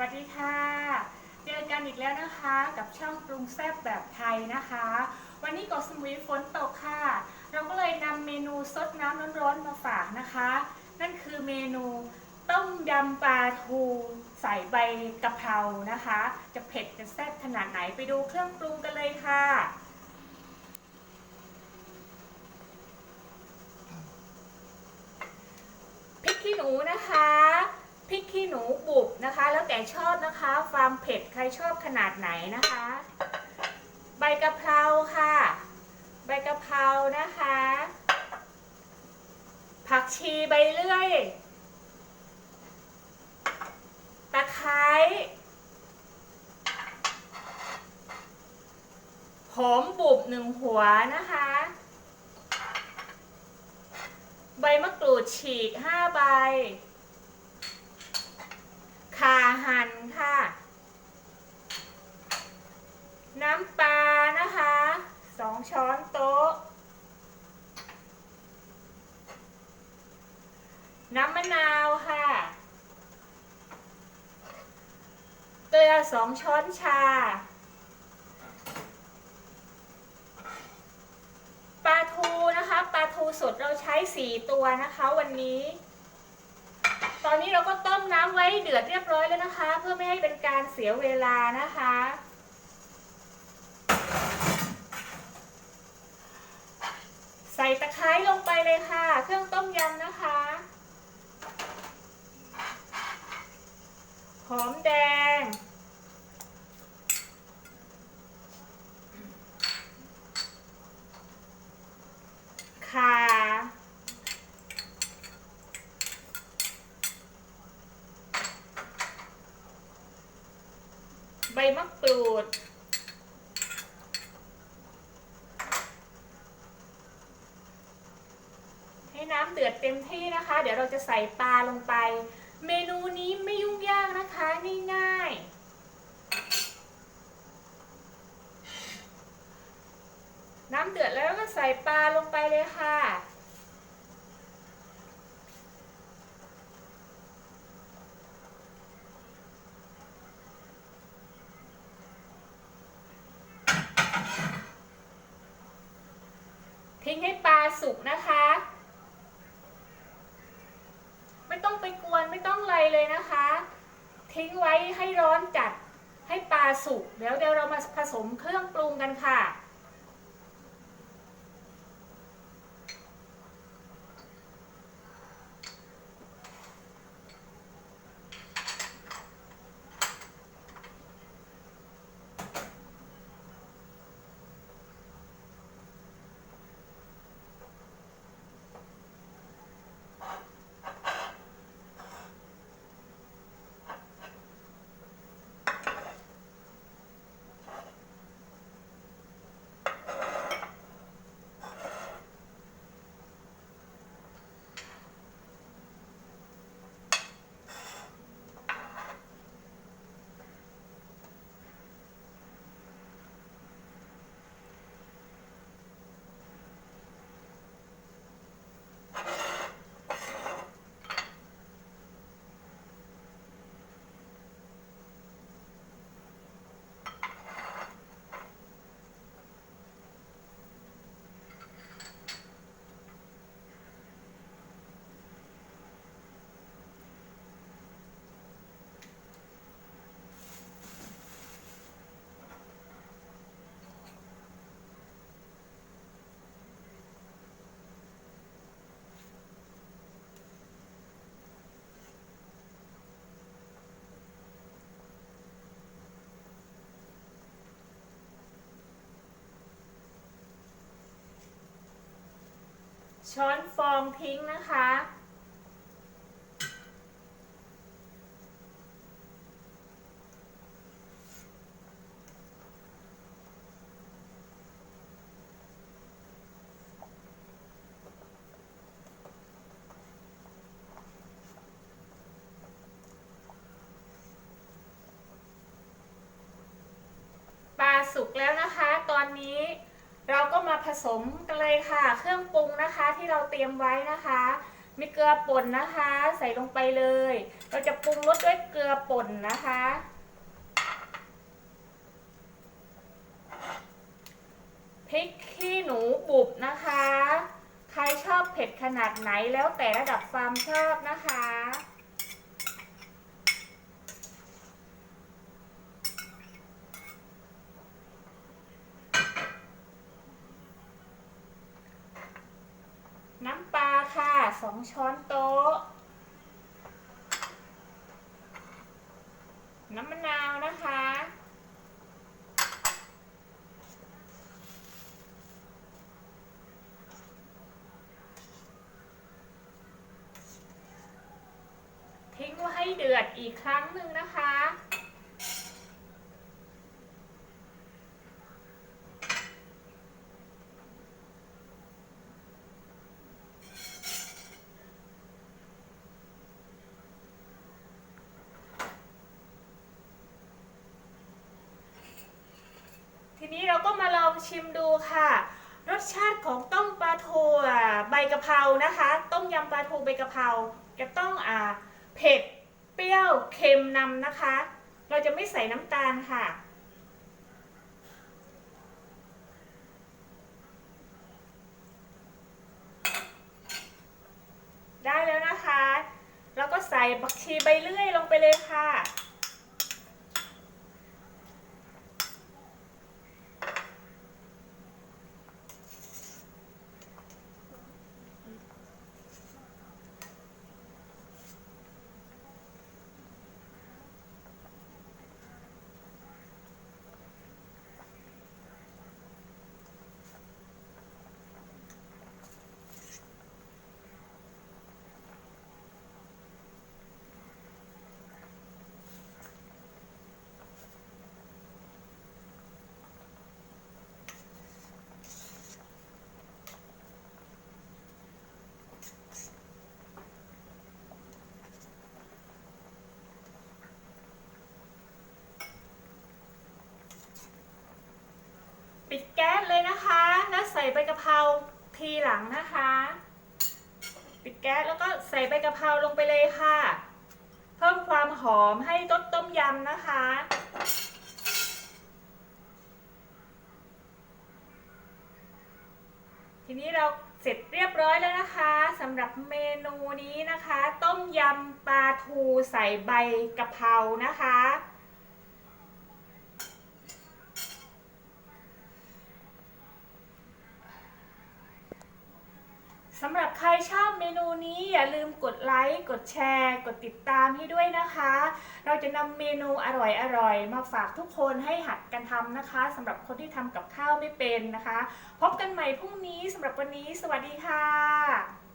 วัสดีค่ะ เจอกันอีกแล้วนะคะกับช่องปรุงแซ่บแบบไทยนะคะ วันนี้เกาะสมุยฝนตกค่ะ เราก็เลยนำเมนูซดน้ำร้อนๆมาฝากนะคะ นั่นคือเมนูต้มยำปลาทูใส่ใบกะเพรานะคะ จะเผ็ดจะแซ่บขนาดไหนไปดูเครื่องปรุงกันเลยค่ะพริกขี้หนูนะคะพริกขี้หนูบุบ นะคะ แล้วแต่ชอบนะคะความเผ็ดใครชอบขนาดไหนนะคะ ใบกะเพราค่ะ ใบกะเพรานะคะ ผักชีใบเลื่อยตะไคร้หอมบุบหนึ่งหัวนะคะ ใบมะกรูดฉีก5ใบาหั่นค่ะ น้ำปลานะคะ2ช้อนโต๊ะ น้ำมะนาวค่ะ เกลือ2ช้อนชา ปลาทูนะคะ ปลาทูสดเราใช้4ตัวนะคะวันนี้ อนนี้เราก็ต้มน้ำไว้เดือดเรียบร้อยแล้วนะคะ เพื่อไม่ให้เป็นการเสียเวลานะคะ ใส่ตะไคร้ลงไปเลยค่ะ เครื่องต้มยำนะคะหอมแดง ข่าใบมะกรูด ให้น้ำเดือดเต็มที่นะคะ เดี๋ยวเราจะใส่ปลาลงไป เมนูนี้ไม่ยุ่งยากนะคะง่ายๆน้ำเดือดแล้วก็ใส่ปลาลงไปเลยค่ะ ทิ้งให้ปลา สุกนะคะ ไม่ต้องไปกวนไม่ต้องอะไรเลยนะคะ ทิ้งไว้ให้ร้อนจัดให้ปลาสุกแล้วเดี๋ยวเรามาผสมเครื่องปรุงกันค่ะ ช้อนฟองทิ้งนะคะ ปลาสุกแล้วนะคะ ตอนนี้ ผสมกันเลยค่ะ เครื่องปรุงนะคะที่เราเตรียมไว้นะคะ มีเกลือป่นนะคะ ใส่ลงไปเลย เราจะปรุงรสด้วยเกลือป่นนะคะ พริกขี้หนูบุบนะคะ ใครชอบเผ็ดขนาดไหนแล้วแต่ระดับความชอบนะคะ น้ำปลาค่ะ สองช้อนโต๊ะ น้ำมะนาวนะคะ ทิ้งไว้ให้เดือดอีกครั้งหนึ่งนะคะ ทีนี้เราก็มาลอง ชิมดูค่ะ รสชาติของต้มปลาทูใบกะเพรานะคะ ต้มยำปลาทูใบกะเพราจะต้องอ่าเผ็ดเปรี้ยวเค็มนำนะคะ เราจะไม่ใส่น้ำตาลค่ะได้แล้วนะคะ แล้วก็ใส่บักชีใบเลื่อยลงไปเลยค่ะ แก๊สเลยนะคะ แล้วใส่ใบกะเพราทีหลังนะคะ ปิดแก๊สแล้วก็ใส่ใบกะเพราลงไปเลยค่ะ เพิ่มความหอมให้ต้นต้มยำนะคะ ทีนี้เราเสร็จเรียบร้อยแล้วนะคะสำหรับเมนูนี้นะคะ ต้มยำปลาทูใส่ใบกะเพรานะคะ สำหรับใครชอบเมนู นี้อย่าลืมกดไลค์ กดแชร์ กดติดตามให้ด้วยนะคะ เราจะนำเมนูอร่อยๆ มาฝากทุกคนให้หัดกันทำนะคะสำหรับคนที่ทำกับข้าวไม่เป็นนะคะ พบกันใหม่พรุ่งนี้สำหรับวันนี้ สวัสดีค่ะ